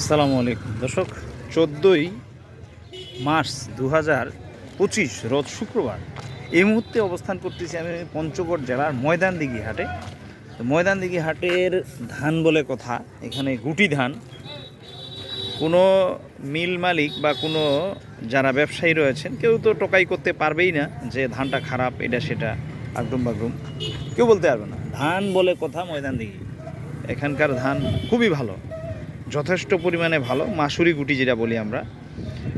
আসসালামু আলাইকুম। দর্শক, চোদ্দোই মার্চ দু হাজার পঁচিশ, রোজ শুক্রবার। এই মুহূর্তে অবস্থান করতেছি আমি পঞ্চগড় জেলার ময়দানদিঘি হাটে। তো ময়দানদিঘি হাটের ধান বলে কথা, এখানে গুটি ধান। কোনো মিল মালিক বা কোনো যারা ব্যবসায়ী রয়েছেন, কেউ তো টোকাই করতে পারবেই না যে ধানটা খারাপ, এটা সেটা, আগরুম বাগরুম। কেউ বলতে পারবে না। ধান বলে কথা ময়দান দিঘি এখানকার ধান খুবই ভালো। যথেষ্ট পরিমাণে ভালো। মাসুরি গুটি যেটা বলি আমরা,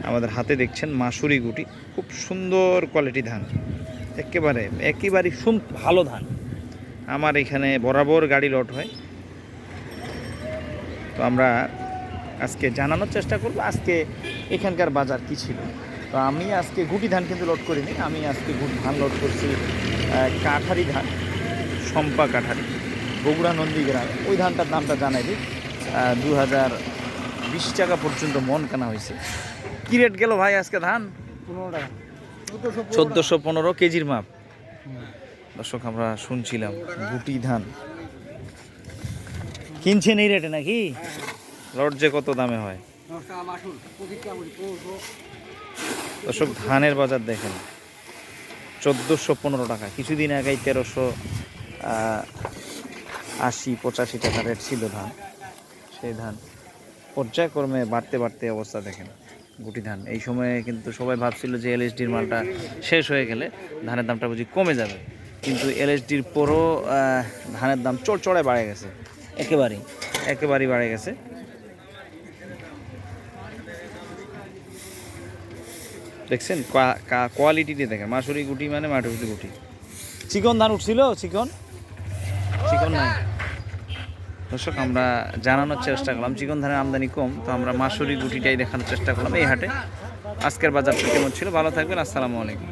আমাদের হাতে দেখছেন মাসুরি গুটি। খুব সুন্দর কোয়ালিটি ধান। একেবারে একেবারে সুন, ভালো ধান। আমার এখানে বরাবর গাড়ি লট হয়। তো আমরা আজকে জানানোর চেষ্টা করব, আজকে এখানকার বাজার কি ছিল। তো আমি আজকে গুটি ধান কিন্তু লোড করিনি, আমি আজকে গুটি ধান লোড করছি কাঠারি ধান সম্পা কাঠারি, বগুড়া নন্দীগ্রাম। ওই ধানটার দামটা জানাই দিই। দু হাজার বিশ টাকা পর্যন্ত মন কেনা হয়েছে। কি রেট গেল ভাই আজকে ধান? চোদ্দোশো পনেরো কেজির মাপ। দর্শক, আমরা শুনছিলাম গুটি ধান। কিনছেন এই রেটে নাকি? লট যে কত দামে হয়? দর্শক, ধানের বাজার দেখেন। চোদ্দোশো পনেরো টাকা। কিছুদিন আগেই তেরোশো আশি, পঁচাশি টাকা রেট ছিল ধান। সেই ধান। পর্যায়ক্রমে বাড়তে বাড়তে অবস্থা দেখেন গুটি ধান। এই সময়ে কিন্তু সবাই ভাবছিল যে এলএসডির মালটা শেষ হয়ে গেলে ধানের দামটা বুঝি কমে যাবে। কিন্তু এলএসডির পরও ধানের দাম চড় চড়ায় বাড়ে গেছে। একেবারেই। একেবারেই বাড়ে গেছে। দেখছেন কোয়ালিটিটি দেখেন। মাসুরি গুটি মানে মাটুরি গুটি। চিকন ধান উঠছিল চিকন? চিকন নাই। দর্শক, আমরা জানানোর চেষ্টা করলাম, চিকন ধানের আমদানি কম, তো আমরা মাসুরি গুটিটাই দেখানোর চেষ্টা করলাম এই হাটে। আজকের বাজারটা কেমন ছিল? ভালো থাকবেন, আসসালামু আলাইকুম।